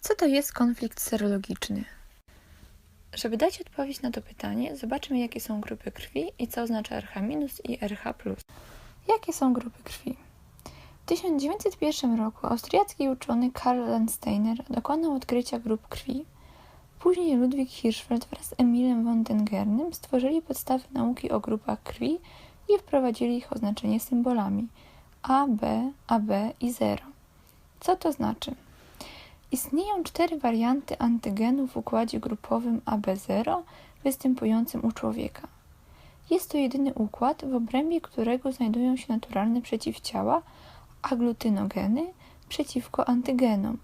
Co to jest konflikt serologiczny? Żeby dać odpowiedź na to pytanie, zobaczmy, jakie są grupy krwi i co oznacza RH- i RH. Jakie są grupy krwi? W 1901 roku austriacki uczony Karl Landsteiner dokonał odkrycia grup krwi. Później Ludwig Hirschfeld wraz z Emilem von Dengernem stworzyli podstawy nauki o grupach krwi i wprowadzili ich oznaczenie symbolami A, B, AB i 0. Co to znaczy? Istnieją cztery warianty antygenów w układzie grupowym AB0 występującym u człowieka. Jest to jedyny układ, w obrębie którego znajdują się naturalne przeciwciała aglutynogeny przeciwko antygenom,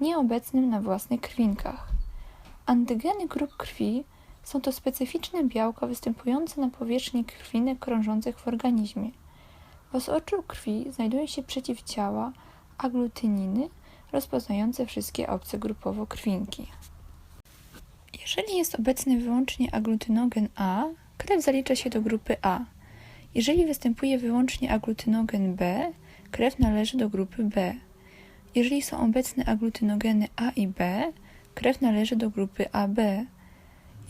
nieobecnym na własnych krwinkach. Antygeny grup krwi są to specyficzne białka występujące na powierzchni krwinek krążących w organizmie. W osoczu krwi znajdują się przeciwciała aglutyniny rozpoznające wszystkie obce grupowo krwinki. Jeżeli jest obecny wyłącznie aglutynogen A, krew zalicza się do grupy A. Jeżeli występuje wyłącznie aglutynogen B, krew należy do grupy B. Jeżeli są obecne aglutynogeny A i B, krew należy do grupy AB.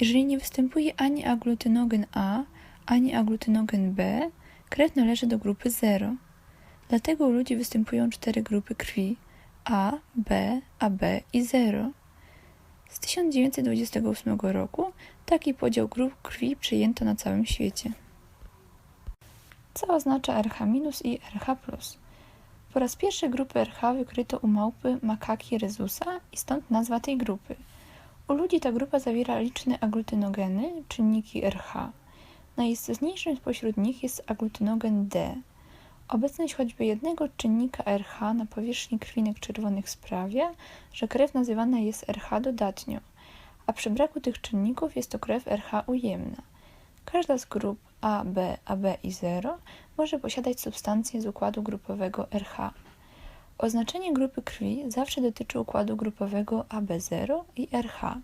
Jeżeli nie występuje ani aglutynogen A, ani aglutynogen B, krew należy do grupy 0. Dlatego u ludzi występują cztery grupy krwi A, B, AB i 0. Z 1928 roku taki podział grup krwi przyjęto na całym świecie. Co oznacza RH- i RH+. Po raz pierwszy grupy RH wykryto u małpy makaki rhesusa i stąd nazwa tej grupy. U ludzi ta grupa zawiera liczne aglutynogeny, czynniki RH. Najistotniejszym spośród nich jest aglutynogen D. Obecność choćby jednego czynnika RH na powierzchni krwinek czerwonych sprawia, że krew nazywana jest RH dodatnio, a przy braku tych czynników jest to krew RH ujemna. Każda z grup A, B, AB i 0 może posiadać substancje z układu grupowego RH. Oznaczenie grupy krwi zawsze dotyczy układu grupowego AB0 i RH.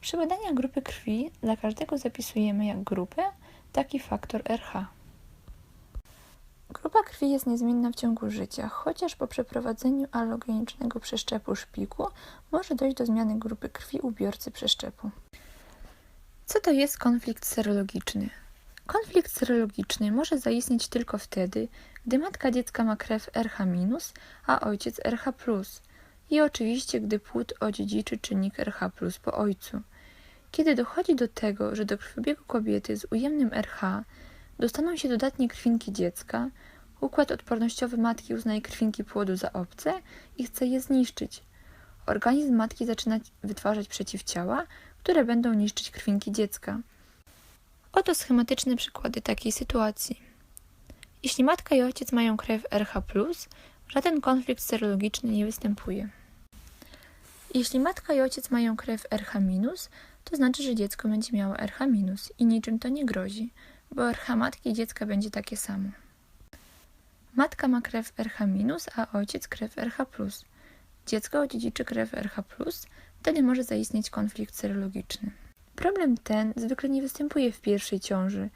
Przy badaniach grupy krwi dla każdego zapisujemy jak grupę, taki faktor RH. Grupa krwi jest niezmienna w ciągu życia, chociaż po przeprowadzeniu allogenicznego przeszczepu szpiku może dojść do zmiany grupy krwi u biorcy przeszczepu. Co to jest konflikt serologiczny? Konflikt serologiczny może zaistnieć tylko wtedy, gdy matka dziecka ma krew RH-, a ojciec RH+, i oczywiście gdy płód odziedziczy czynnik RH+, po ojcu. Kiedy dochodzi do tego, że do krwiobiegu kobiety z ujemnym RH dostaną się dodatnie krwinki dziecka, układ odpornościowy matki uznaje krwinki płodu za obce i chce je zniszczyć. Organizm matki zaczyna wytwarzać przeciwciała, które będą niszczyć krwinki dziecka. Oto schematyczne przykłady takiej sytuacji. Jeśli matka i ojciec mają krew RH, żaden konflikt serologiczny nie występuje. Jeśli matka i ojciec mają krew RH-, to znaczy, że dziecko będzie miało RH- i niczym to nie grozi, bo RH matki dziecka będzie takie samo. Matka ma krew RH-, a ojciec krew RH+. Dziecko odziedziczy krew RH+, wtedy może zaistnieć konflikt serologiczny. Problem ten zwykle nie występuje w pierwszej ciąży,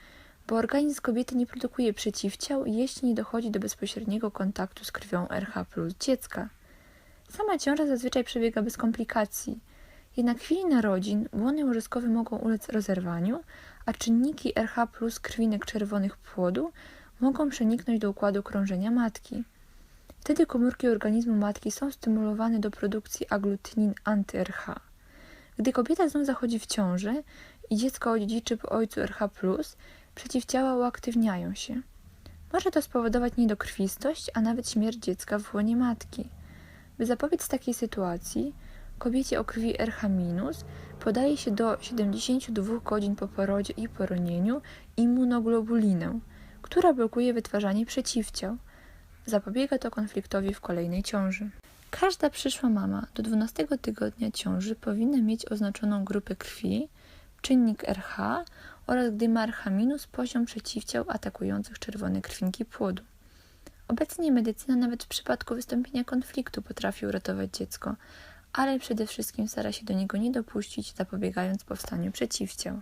bo organizm kobiety nie produkuje przeciwciał, jeśli nie dochodzi do bezpośredniego kontaktu z krwią RH dziecka. Sama ciąża zazwyczaj przebiega bez komplikacji, jednak w chwili narodzin błony łożyskowe mogą ulec rozerwaniu, a czynniki RH plus krwinek czerwonych płodu mogą przeniknąć do układu krążenia matki. Wtedy komórki organizmu matki są stymulowane do produkcji aglutynin anty-RH. Gdy kobieta znów zachodzi w ciążę i dziecko odziedziczy po ojcu RH+, przeciwciała uaktywniają się. Może to spowodować niedokrwistość, a nawet śmierć dziecka w łonie matki. By zapobiec takiej sytuacji, kobiecie o krwi RH- podaje się do 72 godzin po porodzie i poronieniu immunoglobulinę, która blokuje wytwarzanie przeciwciał. Zapobiega to konfliktowi w kolejnej ciąży. Każda przyszła mama do 12 tygodnia ciąży powinna mieć oznaczoną grupę krwi, czynnik RH oraz gdy ma RH- poziom przeciwciał atakujących czerwone krwinki płodu. Obecnie medycyna nawet w przypadku wystąpienia konfliktu potrafi uratować dziecko, ale przede wszystkim stara się do niego nie dopuścić, zapobiegając powstaniu przeciwciał.